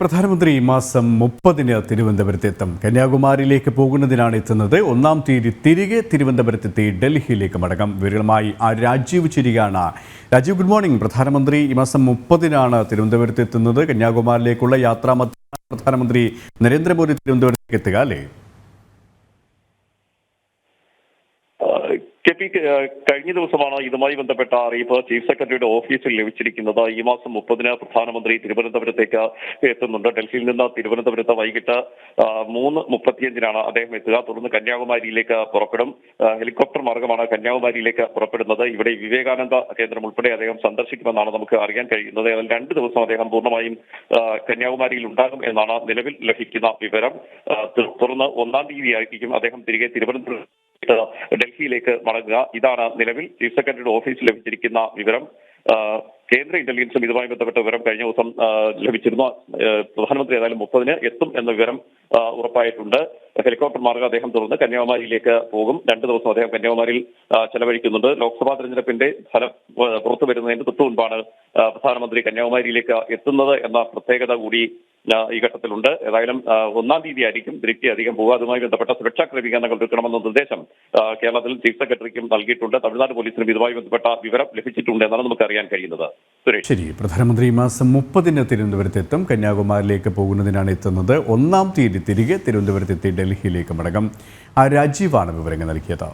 പ്രധാനമന്ത്രി ഈ മാസം മുപ്പതിന് തിരുവനന്തപുരത്ത് എത്തും കന്യാകുമാരിയിലേക്ക് പോകുന്നതിനാണ് എത്തുന്നത്. ഒന്നാം തീയതി തിരികെ തിരുവനന്തപുരത്തെത്തി ഡൽഹിയിലേക്ക് മടങ്ങും. വിവരങ്ങളുമായി ആ രാജീവ് ചിരിയാണ്. രാജീവ് ഗുഡ് മോർണിംഗ് പ്രധാനമന്ത്രി ഈ മാസം മുപ്പതിനാണ് തിരുവനന്തപുരത്ത് എത്തുന്നത് കന്യാകുമാരിയിലേക്കുള്ള യാത്രാ പ്രധാനമന്ത്രി നരേന്ദ്രമോദി തിരുവനന്തപുരത്തേക്ക് എത്തുക അല്ലേ? കെ പി കഴിഞ്ഞ ദിവസമാണ് ഇതുമായി ബന്ധപ്പെട്ട അറിയിപ്പ് ചീഫ് സെക്രട്ടറിയുടെ ഓഫീസിൽ ലഭിച്ചിരിക്കുന്നത്. ഈ മാസം മുപ്പതിന് പ്രധാനമന്ത്രി തിരുവനന്തപുരത്തേക്ക് എത്തുന്നുണ്ട്. ഡൽഹിയിൽ നിന്ന് തിരുവനന്തപുരത്ത് വൈകിട്ട് മൂന്ന് മുപ്പത്തിയഞ്ചിനാണ് അദ്ദേഹം എത്തുക. തുടർന്ന് കന്യാകുമാരിയിലേക്ക് പുറപ്പെടും. ഹെലികോപ്റ്റർ മാർഗമാണ് കന്യാകുമാരിയിലേക്ക് പുറപ്പെടുന്നത്. ഇവിടെ വിവേകാനന്ദ കേന്ദ്രം ഉൾപ്പെടെ അദ്ദേഹം സന്ദർശിക്കുമെന്നാണ് നമുക്ക് അറിയാൻ കഴിയുന്നത്. ഏതായാലും രണ്ട് ദിവസം അദ്ദേഹം പൂർണമായും കന്യാകുമാരിയിൽ ഉണ്ടാകും എന്നാണ് നിലവിൽ ലഭിക്കുന്ന വിവരം. തുടർന്ന് ഒന്നാം തീയതി ആയിരിക്കും അദ്ദേഹം തിരികെ തിരുവനന്തപുരം ഡൽഹിയിലേക്ക് മടങ്ങുക. ഇതാണ് നിലവിൽ ചീഫ് സെക്രട്ടറിയുടെ ഓഫീസിൽ ലഭിച്ചിരിക്കുന്ന വിവരം. കേന്ദ്ര ഇന്റലിജൻസും ഇതുമായി ബന്ധപ്പെട്ട വിവരം കഴിഞ്ഞ ദിവസം ലഭിച്ചിരുന്നു. പ്രധാനമന്ത്രി ഏതായാലും മുപ്പതിന് എത്തും എന്ന വിവരം ഉറപ്പായിട്ടുണ്ട്. ഹെലികോപ്റ്റർ മാർഗം അദ്ദേഹം തുടർന്ന് കന്യാകുമാരിയിലേക്ക് പോകും. രണ്ട് ദിവസം അദ്ദേഹം കന്യാകുമാരിയിൽ ചെലവഴിക്കുന്നുണ്ട്. ലോക്സഭാ തെരഞ്ഞെടുപ്പിന്റെ ഫലം പുറത്തു വരുന്നതിന് തൊട്ടു മുൻപാണ് പ്രധാനമന്ത്രി കന്യാകുമാരിയിലേക്ക് എത്തുന്നത് എന്ന പ്രത്യേകത കൂടി ഈ ഘട്ടത്തിലുണ്ട്. ഏതായാലും ഒന്നാം തീയതി ആയിരിക്കും. തിരുക്കി അധികം പോകുക അതുമായി ബന്ധപ്പെട്ട സുരക്ഷാ ക്രമീകരണങ്ങൾ എടുക്കണമെന്ന നിർദ്ദേശം കേരളത്തിൽ ചീഫ് സെക്രട്ടറിക്കും നൽകിയിട്ടുണ്ട്. തമിഴ്നാട് പോലീസിനും ഇതുമായി ബന്ധപ്പെട്ട വിവരം ലഭിച്ചിട്ടുണ്ട് എന്നാണ് നമുക്ക് അറിയാൻ കഴിയുന്നത്. ശരി പ്രധാനമന്ത്രി ഈ മാസം മുപ്പതിന് തിരുവനന്തപുരത്ത് എത്തും കന്യാകുമാരിയിലേക്ക് പോകുന്നതിനാണ് എത്തുന്നത്. ഒന്നാം തീയതി തിരികെ തിരുവനന്തപുരത്തെത്തി ഡൽഹിയിലേക്ക് മടങ്ങും. ആ രാജീവാണ് വിവരങ്ങൾ നൽകിയത്.